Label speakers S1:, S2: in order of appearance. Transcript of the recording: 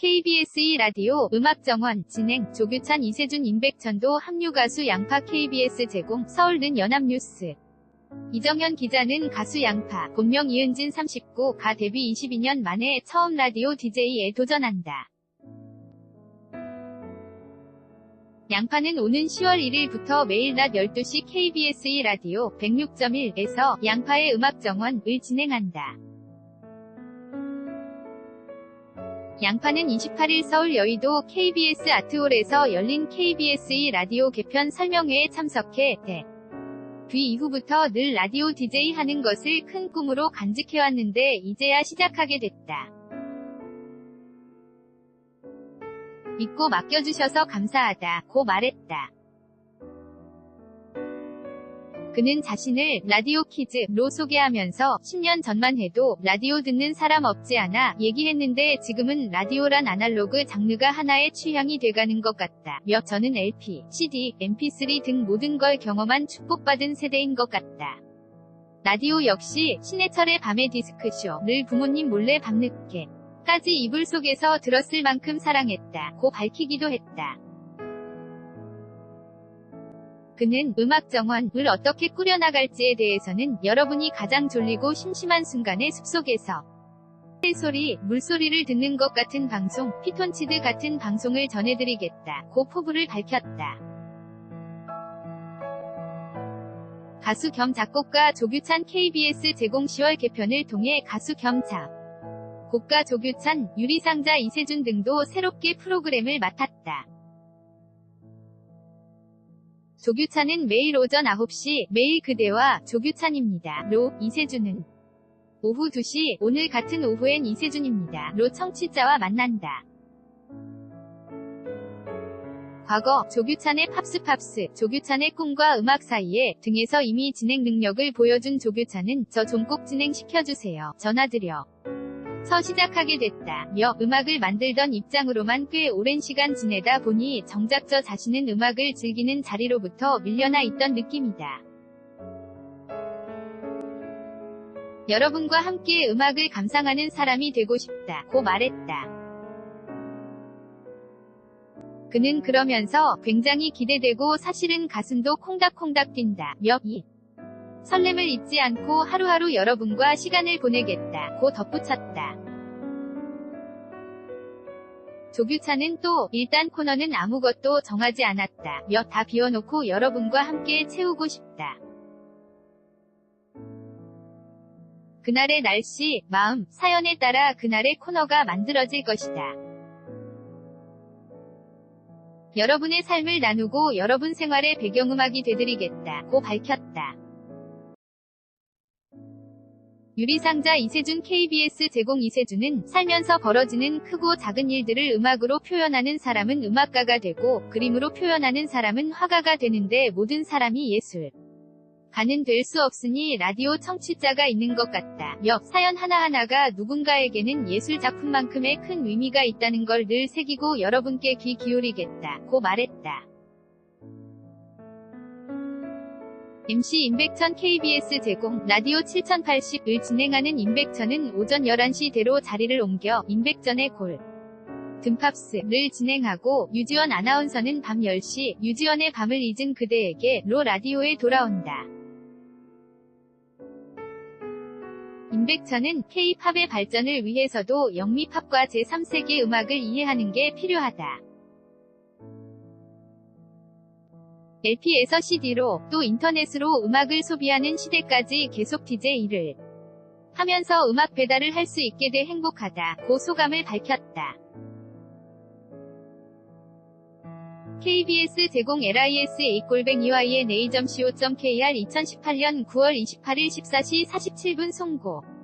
S1: KBS 2라디오 음악정원 진행 조규찬 이세준 임백천도 합류 가수 양파 KBS 제공 서울는 연합뉴스 이정현 기자는 가수 양파 본명 이은진 39 가 데뷔 22년 만에 처음 라디오 DJ에 도전한다. 양파는 오는 10월 1일부터 매일 낮 12시 KBS 2라디오 106.1에서 양파의 음악정원을 진행한다. 양파는 28일 서울 여의도 KBS 아트홀에서 열린 KBS 2 라디오 개편 설명회에 참석해 대. 뒤 이후부터 늘 라디오 DJ 하는 것을 큰 꿈으로 간직해왔는데 이제야 시작하게 됐다. 믿고 맡겨주셔서 감사하다. 고 말했다. 그는 자신을 라디오 키즈로 소개하면서 10년 전만 해도 라디오 듣는 사람 없지 않아 얘기했는데 지금은 라디오란 아날로그 장르가 하나의 취향이 돼가는 것 같다. 며 저는 LP, CD, MP3 등 모든 걸 경험한 축복받은 세대인 것 같다. 라디오 역시 신해철의 밤의 디스크쇼를 부모님 몰래 밤늦게 까지 이불 속에서 들었을 만큼 사랑했다. 고 밝히기도 했다. 그는 음악정원을 어떻게 꾸려나갈지에 대해서는 여러분이 가장 졸리고 심심한 순간의 숲속에서 새소리, 물소리를 듣는 것 같은 방송, 피톤치드 같은 방송을 전해드리겠다. 고 포부를 밝혔다. 가수 겸 작곡가 조규찬 KBS 제공 10월 개편을 통해 가수 겸 작. 곡가 조규찬, 유리상자 이세준 등도 새롭게 프로그램을 맡았다. 조규찬은 매일 오전 9시 매일 그대와 조규찬입니다. 로 이세준은 오후 2시 오늘 같은 오후엔 이세준입니다. 로 청취자와 만난다. 과거 조규찬의 팝스팝스, 조규찬의 꿈과 음악 사이에 등에서 이미 진행 능력을 보여준 조규찬은 저 좀 꼭 진행시켜주세요. 전화드려. 서 시작하게 됐다. 며 음악을 만들던 입장으로만 꽤 오랜 시간 지내다 보니 정작 저 자신은 음악을 즐기는 자리로부터 밀려나 있던 느낌이다. 여러분과 함께 음악을 감상하는 사람이 되고 싶다. 고 말했다. 그는 그러면서 굉장히 기대되고 사실은 가슴도 콩닥콩닥 뛴다. 며 이. 설렘을 잊지 않고 하루하루 여러분과 시간을 보내겠다. 고 덧붙였다. 조규찬은 또 일단 코너는 아무것도 정하지 않았다. 며다 비워놓고 여러분과 함께 채우고 싶다. 그날의 날씨, 마음, 사연에 따라 그날의 코너가 만들어질 것이다. 여러분의 삶을 나누고 여러분 생활의 배경음악이 되드리겠다. 고 밝혔다. 유리상자 이세준 KBS 제공 이세준은 살면서 벌어지는 크고 작은 일들을 음악으로 표현하는 사람은 음악가가 되고 그림으로 표현하는 사람은 화가가 되는데 모든 사람이 예술. 가는 될 수 없으니 라디오 청취자가 있는 것 같다. 역 사연 하나하나가 누군가에게는 예술 작품만큼의 큰 의미가 있다는 걸 늘 새기고 여러분께 귀 기울이겠다. 고 말했다. MC 임백천 KBS 제공 라디오 7080을 진행하는 임백천은 오전 11시대로 자리를 옮겨 임백전의 골 듬팝스를 진행하고 유지원 아나운서는 밤 10시 유지원의 밤을 잊은 그대에게 로 라디오에 돌아온다. 임백천은 K-팝의 발전을 위해서도 영미팝과 제3세계 음악을 이해하는 게 필요하다. LP에서 CD로 또 인터넷으로 음악을 소비하는 시대까지 계속 DJ를 하면서 음악 배달을 할 수 있게 돼 행복하다. 고 소감을 밝혔다. KBS 제공 LISA 골뱅 EYN A.co.kr 2018년 9월 28일 14시 47분 송고